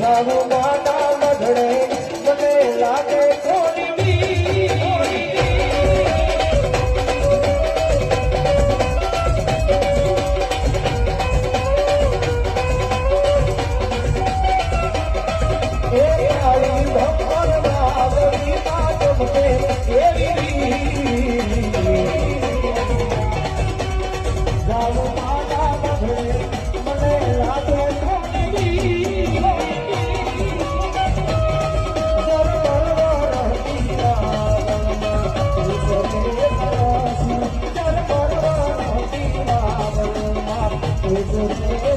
જાઉં માતા મધડે મને લાગે ભગવાન આવે ગીતા જમતે Música